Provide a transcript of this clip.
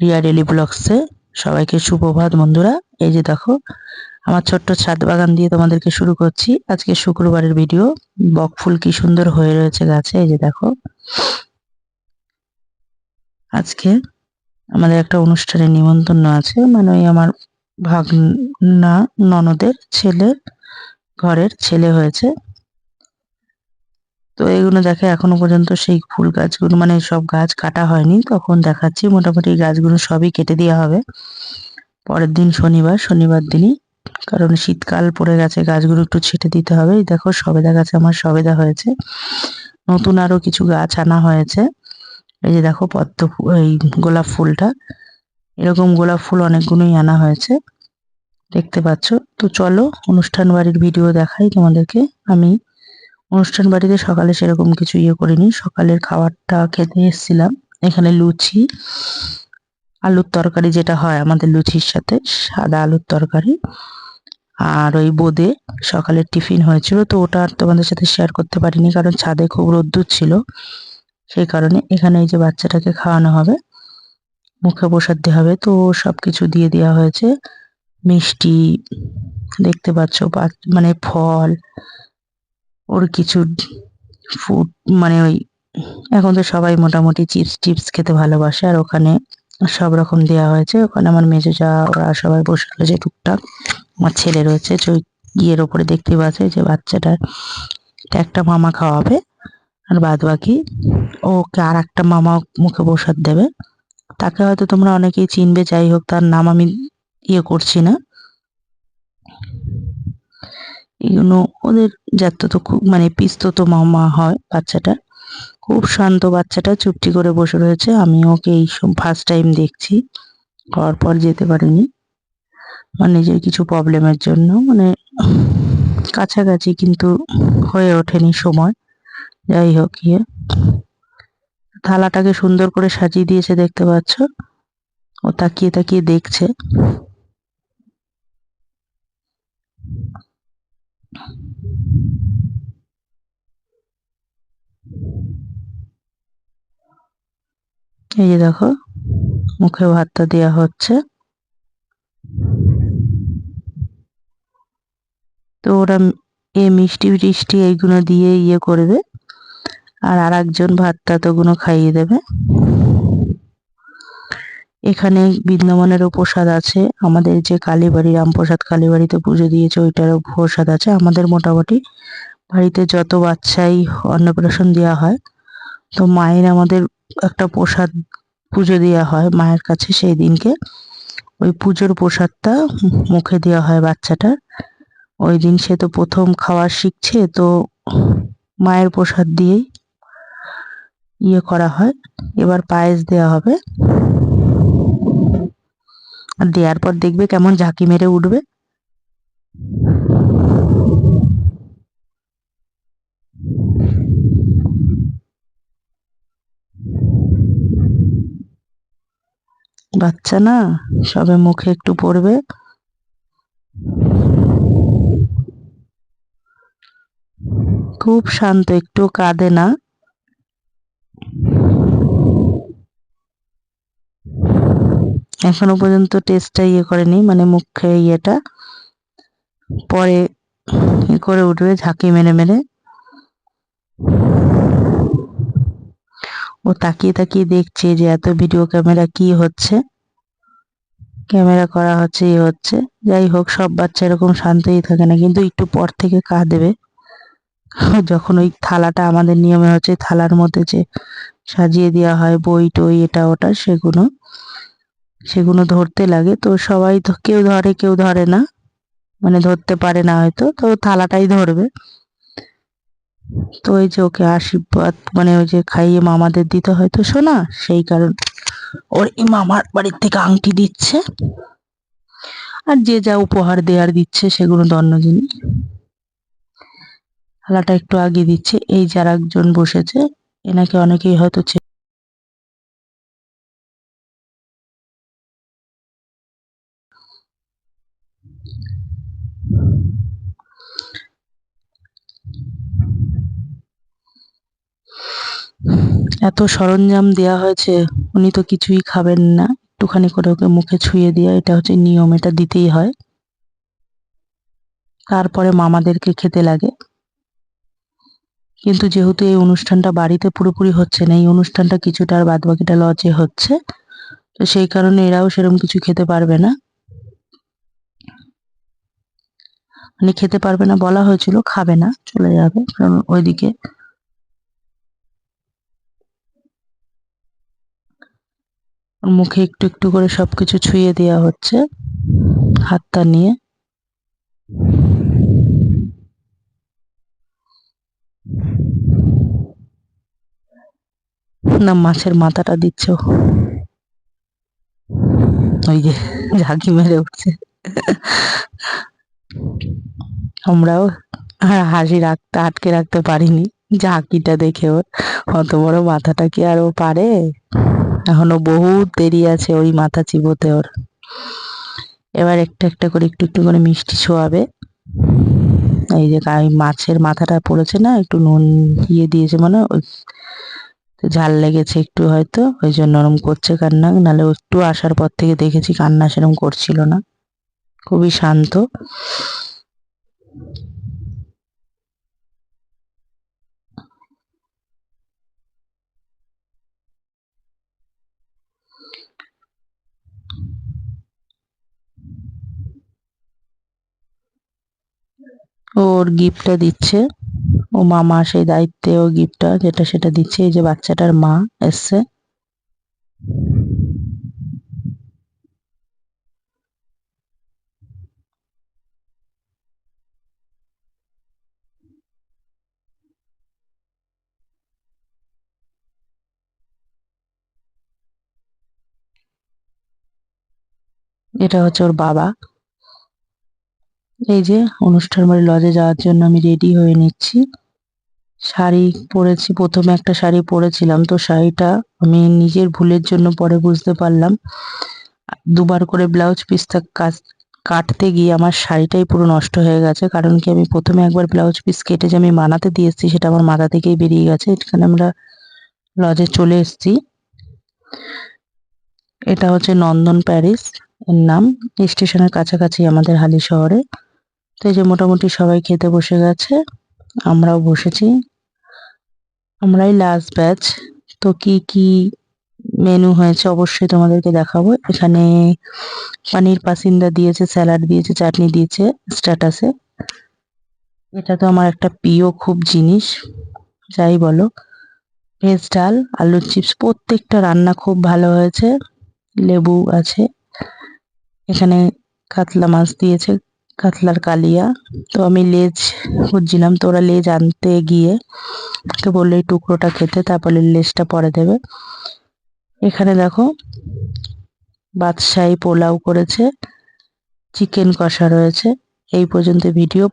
Riya daily ব্লগসে সবাইকে সুপ্রভাত বন্ধুরা। এই যে দেখো, আমার ছোট্ট ছাদ বাগান দিয়ে তোমাদেরকে শুরু করছি। আজকে শুক্রবারের ভিডিও। বক ফুল কি সুন্দর হয়ে রয়েছে গাছে, এই যে দেখো। আজকে আমাদের একটা অনুষ্ঠানের নিমন্ত্রণ আছে মানে ওই আমার ভাগনা ননদের ছেলের ঘরের ছেলে হয়েছে। তো এগুলো দেখে এখনও পর্যন্ত সেই ফুল গাছগুলো মানে সব গাছ কাটা হয়নি। তখন দেখাচ্ছি মোটামুটি গাছগুলো সবই কেটে দেওয়া হবে। পরের দিন শনিবার শনিবার দিনই, কারণ শীতকাল পড়ে গেছে, গাছগুলো একটু ছেটে দিতে হবে। দেখো, সবেদা গাছে আমার সবেদা হয়েছে। নতুন আরও কিছু গাছ আনা হয়েছে। এই যে দেখো, পদ্ম এই গোলাপ ফুলটা। এরকম গোলাপ ফুল অনেকগুলোই আনা হয়েছে। দেখতে পাচ্ছ? তো চলো, অনুষ্ঠান বাড়ির ভিডিও দেখাই তোমাদেরকে। আমি অনুষ্ঠান বাড়িতে সকালে সেরকম কিছু ইয়ে করিনি। সকালের খাবারটা খেতে এসেছিলাম। এখানে লুচি, আলুর তরকারি যেটা হয় আমাদের লুচির সাথে, সাদা আলুর তরকারি আর ওই বোদে সকালের টিফিন হয়েছিল। তো ওটা আর তোমাদের সাথে শেয়ার করতে পারিনি কারণ ছাদে খুব রোদ্দুর ছিল। সেই কারণে এখানে এই যে বাচ্চাটাকে খাওয়ানো হবে, মুখে বসাতে হবে, তো সব কিছু দিয়ে দেওয়া হয়েছে। মিষ্টি, দেখতে পাচ্ছ মানে ফল ওর কিছু ফুড মানে ওই এখন তো সবাই মোটামুটি চিপস টিপস খেতে ভালোবাসে আর ওখানে সব রকম দেওয়া হয়েছে। ওখানে আমার মেজো যা, ওরা সবাই বসে রয়েছে টুকটাক। আমার ছেলে রয়েছে ইয়ের ওপরে দেখতে পাচ্ছে যে বাচ্চাটার একটা মামা খাওয়াবে আর বাদ বাকি ওকে আর একটা মামা মুখে বসার দেবে। তাকে হয়তো তোমরা অনেকেই চিনবে, যাই হোক তার নাম আমি ইয়ে করছি না। এগুলো ওদের যাতে তো খুব মানে তো মামা হয় বাচ্চাটা। খুব শান্ত বাচ্চাটা, চুপটি করে বসে রয়েছে। আমি ওকে এই ফার্স্ট টাইম দেখছি, হওয়ার পর যেতে পারিনি। আমার নিজের কিছু প্রবলেমের জন্য মানে কাছাকাছি কিন্তু হয়ে ওঠেনি সময়। যাই হোক ইয়ে। থালাটাকে সুন্দর করে সাজিয়ে দিয়েছে, দেখতে পাচ্ছ? ও তাকিয়ে তাকিয়ে দেখছে। এই যে দেখো মুখে ভাতটা দেওয়া হচ্ছে। তো ওরা এ মিষ্টি টিষ্টি এইগুলো দিয়ে ইয়ে করবে আর আর একজন ভাতটা তোগুলো খাইয়ে দেবে। এখানে বৃন্দাবনেরও প্রসাদ আছে। আমাদের যে কালীবাড়ি, রামপ্রসাদ কালীবাড়িতে পুজো দিয়েছে, ওইটারও প্রসাদ আছে। আমাদের মোটামুটি বাড়িতে যত বাচ্চাই অন্নপ্রাশন দেওয়া হয়, তো মায়ের আমাদের একটা প্রসাদ পুজো দেওয়া হয় মায়ের কাছে সেই দিনকে। ওই পুজোর প্রসাদটা মুখে দেওয়া হয় বাচ্চাটার। ওই দিন সে তো প্রথম খাওয়া শিখছে, তো মায়ের প্রসাদ দিয়েই ইয়ে করা হয়। এবার পায়েস দেওয়া হবে। আর দেওয়ার পর দেখবে কেমন ঝাঁকি মেরে উঠবে। বাচ্চা না, সবে মুখে একটু পড়বে। খুব শান্ত, একটু কাঁদে না। এখনও পর্যন্ত টেস্টটা ইয়ে করেনি মানে মুখে ইয়েটা। পরে করে উঠবে, ঝাঁকি মেরে মেরে। ও তাকিয়ে তাকিয়ে দেখছে যে এত ভিডিও ক্যামেরা কি হচ্ছে। ক্যামেরা করা হচ্ছে ইয়ে হচ্ছে। যাই হোক, সব বাচ্চা এরকম শান্তই থাকে না, কিন্তু একটু পর থেকে দেবে যখন ওই থালাটা আমাদের নিয়মে হচ্ছে, থালার মধ্যে যে সাজিয়ে দেওয়া হয় বই টই এটা ওটা সেগুলো। সেগুলো ধরতে লাগে। তো সবাই কেউ ধরে কেউ ধরে না। মানে ধরতে পারে না হয়তো। তো থালাটাই ধরবে। তো ওই যে ওকে আশীর্বাদ মানে ওই যে খাইয়ে মামাদের দিতে হয়। তো শোনা, সেই কারণ ওর এই মামার বাড়ির থেকে আংটি দিচ্ছে। আর যে যা উপহার দেওয়ার দিচ্ছে, সেগুলো তো অন্য জিনিস। থালাটা একটু আগে দিচ্ছে। এই যার একজন বসেছে, এনাকে অনেকেই হয়তো এত সরঞ্জাম দেয়া হয়েছে, উনি তো কিছুই খাবেন না। একটুখানি করে ওকে মুখে ছুঁয়ে দেওয়া এটা হচ্ছে নিয়ম, এটা দিতেই হয়। তারপরে মামাদেরকে খেতে লাগে। কিন্তু যেহেতু এই অনুষ্ঠানটা বাড়িতে পুরোপুরি হচ্ছে না, এই অনুষ্ঠানটা কিছুটা আর বাদ বাকিটা লজে হচ্ছে, তো সেই কারণে এরাও সেরকম কিছু খেতে পারবে না। মানে খেতে পারবে না বলা হয়েছিল, খাবে না, চলে যাবে। কারণ ওইদিকে ওর মুখে একটু একটু করে সবকিছু ছুঁয়ে দেওয়া হচ্ছে, হাতটা নিয়ে। না, মাছের মাথাটা দিচ্ছ। ওই যে ঝাঁকি মেরে উঠছে। আমরাও হাসি রাখতে, আটকে রাখতে পারিনি। ঝাঁকিটা দেখে ওর, অত বড় মাথাটা কি আর ও পারে? এখনও বহুত দেরি আছে ওই মাথা চিবোতে ওর। এবার একটা একটা করে একটু একটু করে মিষ্টি ছোঁয়াবে এই যে মাছের মাথাটা পড়েছে না, একটু নুন দিয়ে দিয়েছে মানে ঝাল লেগেছে একটু হয়তো, ওই জন্য ওরম করছে কান্না। নাহলে একটু আসার পর থেকে দেখেছি কান্না সেরকম করছিল না। খুবই শান্ত। ওর গিফটটা দিচ্ছে। ও মামা সেই দায়িত্বে ও গিফটটা যেটা সেটা দিচ্ছে। এই যে বাচ্চাটার মা এসছে। এটা হচ্ছে ওর বাবা। এই যে অনুষ্ঠান বাড়ি লজে যাওয়ার জন্য আমি রেডি হয়ে নিচ্ছি। শাড়ি পরেছি, প্রথমে একটা শাড়ি পরেছিলাম, তো শাড়িটা আমি নিজের ভুলের জন্য পরে বুঝতে পারলাম। দুবার করে ব্লাউজ পিসটা কাটতে গিয়ে আমার শাড়িটাই পুরো নষ্ট হয়ে গেছে। কারণ কি, আমি প্রথমে একবার ব্লাউজ পিস কেটে যে আমি বানাতে দিয়ে এসেছি সেটা আমার মাথা থেকেই বেরিয়ে গেছে। এখানে আমরা লজে চলে এসেছি। এটা হচ্ছে নন্দন প্যারিস, এর নাম। স্টেশনের কাছাকাছি আমাদের হালি শহরে। তো এই যে মোটামুটি সবাই খেতে বসে গেছে, আমরাও বসেছি। আমরাই লাস্ট ব্যাচ তো কি কি মেনু হয়েছে অবশ্যই তোমাদেরকে দেখাবো। এখানে পানির পাসিন্দা দিয়েছে, স্যালাড দিয়েছে, চাটনি দিয়েছে স্ট্যাটাসে। এটা তো আমার একটা প্রিয় খুব জিনিস, যাই বলো। ভেজ ডাল, আলুর চিপস, প্রত্যেকটা রান্না খুব ভালো হয়েছে। লেবু আছে। এখানে কাতলা মাছ দিয়েছে কাতলার কালিয়া। তো আমি লেজ খুঁজছিলাম, তো ওরা লেজ আনতে গিয়ে তো বলল, এই টুকরোটা খেতে। তারপরে লেজটা পরে দেবে। এখানে দেখো, বাদশাহী পোলাও করেছে, চিকেন কষা রয়েছে। এই পর্যন্ত ভিডিও।